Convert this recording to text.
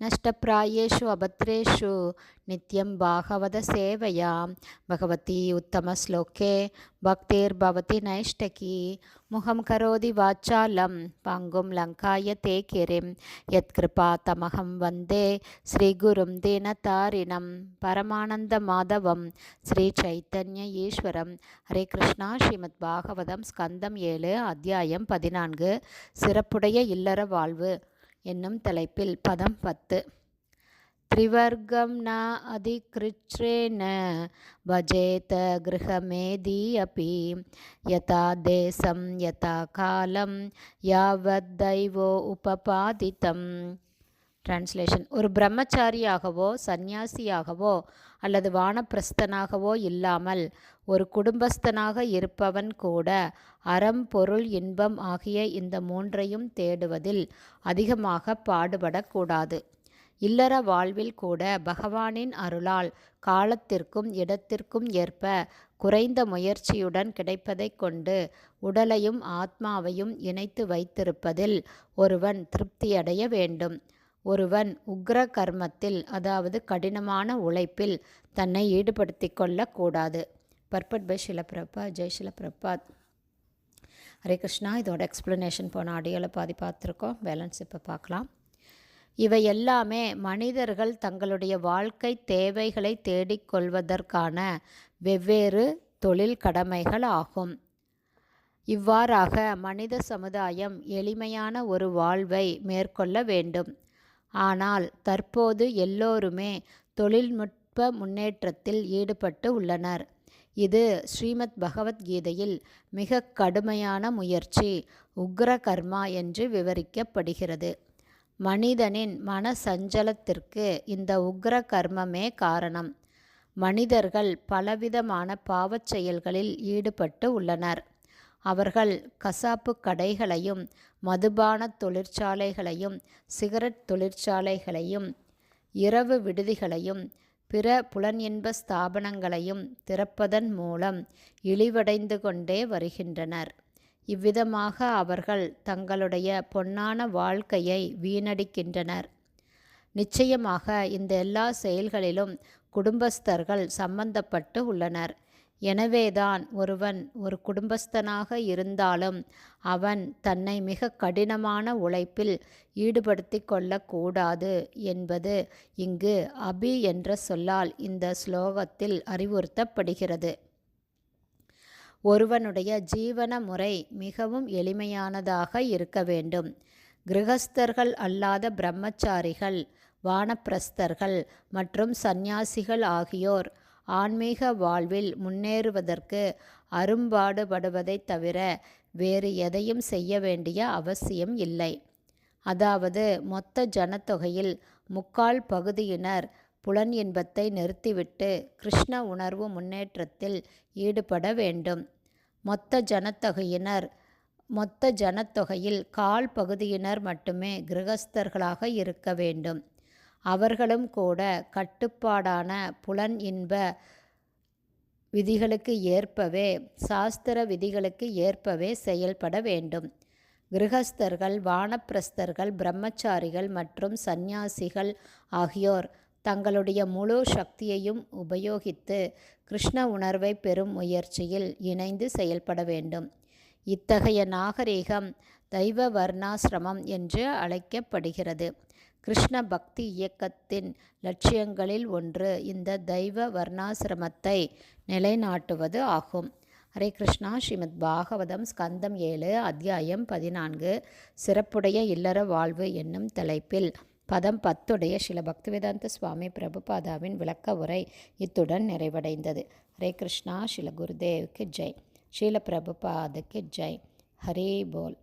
नष्टप्रायेषु अभद्रेषु नित्यं भागवतसेवया भगवती उत्तमश्लोके भक्तिर्भवति नैष्टकी मुखं करोति वाचालं पाङ्गुं लङ्काय ते किरिं यत्कृपातमहं वन्दे श्रीगुरुं दीनतारिणं परमानन्दमाधवं श्रीचैतन्य ஈஸ்வரம் ஹரே கிருஷ்ணா ஸ்ரீமத் பாகவதம் ஸ்கந்தம் ஏழு அத்தியாயம் பதினான்கு சிறப்புடைய இல்லற வாழ்வு என்னும் தலைப்பில் பதம் பத்து. திரிவர்க்கம் ந அதிகிருச்ரேன பஜேத கிரகமேதி அப்பி யதா தேசம் யதா காலம் யாவத் தெய்வோ உபபாதித்தம். டிரான்ஸ்லேஷன் ஒரு பிரம்மச்சாரியாகவோ சந்நியாசியாகவோ அல்லது வானப்பிரஸ்தனாகவோ இல்லாமல் ஒரு குடும்பஸ்தனாக இருப்பவன் கூட அறம் பொருள் இன்பம் ஆகிய இந்த மூன்றையும் தேடுவதில் அதிகமாக பாடுபடக்கூடாது. இல்லற வாழ்வில் கூட பகவானின் அருளால் காலத்திற்கும் இடத்திற்கும் ஏற்ப குறைந்த முயற்சியுடன் கிடைப்பதைக் கொண்டு உடலையும் ஆத்மாவையும் இணைத்து வைத்திருப்பதில் ஒருவன் திருப்தியடைய வேண்டும். ஒருவன் உக்ர கர்மத்தில் அதாவது கடினமான உழைப்பில் தன்னை ஈடுபடுத்தி கொள்ளக்கூடாது. பர்பட் பை ஷிலப்பிரப்பா ஜெய் ஷிலப்பிரபாத் ஹரே கிருஷ்ணா இதோட எக்ஸ்ப்ளனேஷன் போன ஆடியோவில் பாதி பார்த்துருக்கோம். பேலன்ஸ் இப்போ பார்க்கலாம். இவை எல்லாமே மனிதர்கள் தங்களுடைய வாழ்க்கை தேவைகளை தேடிக்கொள்வதற்கான வெவ்வேறு தொழில் கடமைகள் ஆகும். இவ்வாறாக மனித சமுதாயம் எளிமையான ஒரு வாழ்வை மேற்கொள்ள வேண்டும். ஆனால் தற்போது எல்லோருமே தொழில்நுட்ப முன்னேற்றத்தில் ஈடுபட்டு உள்ளனர். இது ஸ்ரீமத் பகவத்கீதையில் மிக கடுமையான முயற்சி உக்ர கர்மா என்று விவரிக்கப்படுகிறது. மனிதனின் மன சஞ்சலத்திற்கு இந்த உக்ர கர்மமே காரணம். மனிதர்கள் பலவிதமான பாவச் செயல்களில் ஈடுபட்டு உள்ளனர். அவர்கள் கசாப்பு கடைகளையும் மதுபான தொழிற்சாலைகளையும் சிகரெட் தொழிற்சாலைகளையும் இரவு விடுதிகளையும் பிற புலனின்ப ஸ்தாபனங்களையும் திறப்பதன் மூலம் இழிவடைந்து கொண்டே வருகின்றனர். இவ்விதமாக அவர்கள் தங்களுடைய பொன்னான வாழ்க்கையை வீணடிக்கின்றனர். நிச்சயமாக இந்த எல்லா செயல்களிலும் குடும்பஸ்தர்கள் சம்பந்தப்பட்டு உள்ளனர். எனவேதான் ஒருவன் ஒரு குடும்பஸ்தனாக இருந்தாலும் அவன் தன்னை மிக கடினமான உழைப்பில் ஈடுபடுத்தி கொள்ளக்கூடாது என்பது இங்கு அபி என்ற சொல்லால் இந்த ஸ்லோகத்தில் அறிவுறுத்தப்படுகிறது. ஒருவனுடைய ஜீவன முறை மிகவும் எளிமையானதாக இருக்க வேண்டும். கிரகஸ்தர்கள் அல்லாத பிரம்மச்சாரிகள் வானப்பிரஸ்தர்கள் மற்றும் சந்நியாசிகள் ஆகியோர் ஆன்மீக வாழ்வில் முன்னேறுவதற்கு அரும்பாடுபடுவதைத் தவிர வேறு எதையும் செய்ய வேண்டிய அவசியம் இல்லை. அதாவது மொத்த ஜனத்தொகையில் முக்கால் பகுதியினர் புலன் இன்பத்தை நிறுத்திவிட்டு கிருஷ்ண உணர்வு முன்னேற்றத்தில் ஈடுபட வேண்டும். மொத்த ஜனத்தொகையினர் மொத்த ஜனத்தொகையில் கால் பகுதியினர் மட்டுமே கிரகஸ்தர்களாக இருக்க வேண்டும். அவர்களும் கூட கட்டுப்பாடான புலன் இன்ப விதிகளுக்கு ஏற்பவே சாஸ்திர விதிகளுக்கு ஏற்பவே செயல்பட வேண்டும். கிரகஸ்தர்கள் வானப்பிரஸ்தர்கள் பிரம்மச்சாரிகள் மற்றும் சந்நியாசிகள் ஆகியோர் தங்களுடைய முழு சக்தியையும் உபயோகித்து கிருஷ்ண உணர்வை பெறும் முயற்சியில் இணைந்து செயல்பட வேண்டும். இத்தகைய நாகரீகம் தெய்வ வர்ணாசிரமம் என்று அழைக்கப்படுகிறது. கிருஷ்ண பக்தி இயக்கத்தின் லட்சியங்களில் ஒன்று இந்த தெய்வ வர்ணாசிரமத்தை நிலைநாட்டுவது ஆகும். ஹரே கிருஷ்ணா. ஸ்ரீமத் பாகவதம் ஸ்கந்தம் ஏழு அத்தியாயம் பதினான்கு சிறப்புடைய இல்லற வாழ்வு என்னும் தலைப்பில். பதம் பத்துடைய சில பக்திவேதாந்த சுவாமி பிரபுபாதாவின் விளக்க உரை இத்துடன் நிறைவடைந்தது. ஹரே கிருஷ்ணா. ஸ்ரீல குருதேவுக்கு ஜெய். ஸ்ரீல பிரபுபாதுக்கு ஜெய். ஹரே போல்.